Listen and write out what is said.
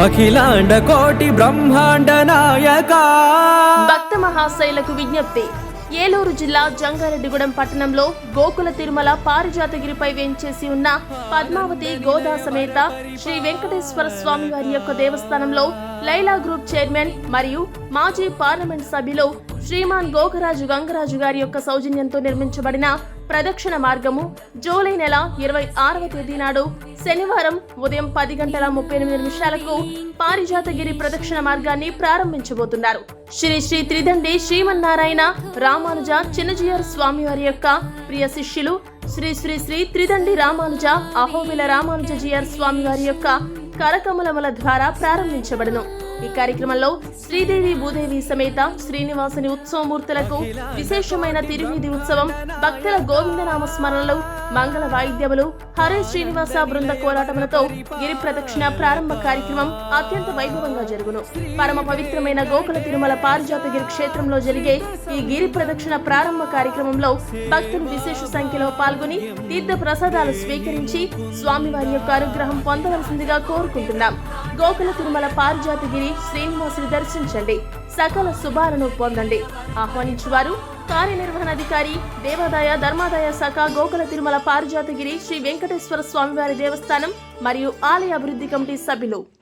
అఖిలాండ కోటి బ్రహ్మాండ నాయక. భక్త మహాశైలకు విజ్ఞప్తి. ఏలూరు జిల్లా జంగారెడ్డిగూడెం పట్టణంలో గోకుల తిరుమల పారిజాతగిరిపై వేంచేసి ఉన్న పద్మావతి గోదా సమేత శ్రీ వెంకటేశ్వర స్వామి వారి యొక్క దేవస్థానంలో లైలా గ్రూప్ చైర్మన్ మరియు మాజీ పార్లమెంట్ సభ్యులు శ్రీమాన్ గోకరాజు గంగరాజు గారి యొక్క సౌజన్యంతో నిర్మించబడిన ప్రదక్షిణ మార్గము జూలై నెల ఇరవై ఆరవ తేదీ నాడు శనివారం ఉదయం పది గంటల ముప్పై ఎనిమిది నిమిషాలకు పారిజాతగిరి ప్రదక్షిణ మార్గాన్ని ప్రారంభించబోతున్నారు. శ్రీ శ్రీ త్రిదండి శ్రీమన్నారాయణ రామానుజ చిన్నజీయర్ స్వామి వారి యొక్క ప్రియ శిష్యులు శ్రీ శ్రీ శ్రీ త్రిదండి రామానుజ అహోబిల రామానుజ జియర్ స్వామి వారి యొక్క కరకమలముల ద్వారా ప్రారంభించబడను. ఈ కార్యక్రమంలో శ్రీదేవి భూదేవి సమేత శ్రీనివాసుని ఉత్సవమూర్తులకు విశేషమైన తిరునిధి ఉత్సవం భక్తుల గోవిందనామ స్మరణలు మంగళ వాయిద్యములు హరే శ్రీనివాస బృంద కోలాటములతో గిరి ప్రదక్షిణ ప్రారంభ కార్యక్రమం అత్యంత వైభవంగా జరుగును. పరమ పవిత్రమైన గోకుల తిరుమల పారిజాతగిరి క్షేత్రంలో జరిగే ఈ గిరి ప్రదక్షిణ ప్రారంభ కార్యక్రమంలో భక్తులు విశేష సంఖ్యలో పాల్గొని తీర్థ ప్రసాదాలు స్వీకరించి స్వామివారి యొక్క అనుగ్రహం పొందవలసిందిగా కోరుకుంటున్నాం. గోకుల తిరుమల పారిజాతగిరి శ్రీనివాసుని దర్శించండి. సకల శుభాలను పొందండి. ఆహ్వానించువారు కార్యనిర్వహణాధికారి దేవాదాయ ధర్మాదాయ శాఖ గోకుల తిరుమల పారిజాతగిరి శ్రీ వెంకటేశ్వర స్వామివారి దేవస్థానం మరియు ఆలయ అభివృద్ధి కమిటీ సభ్యులు.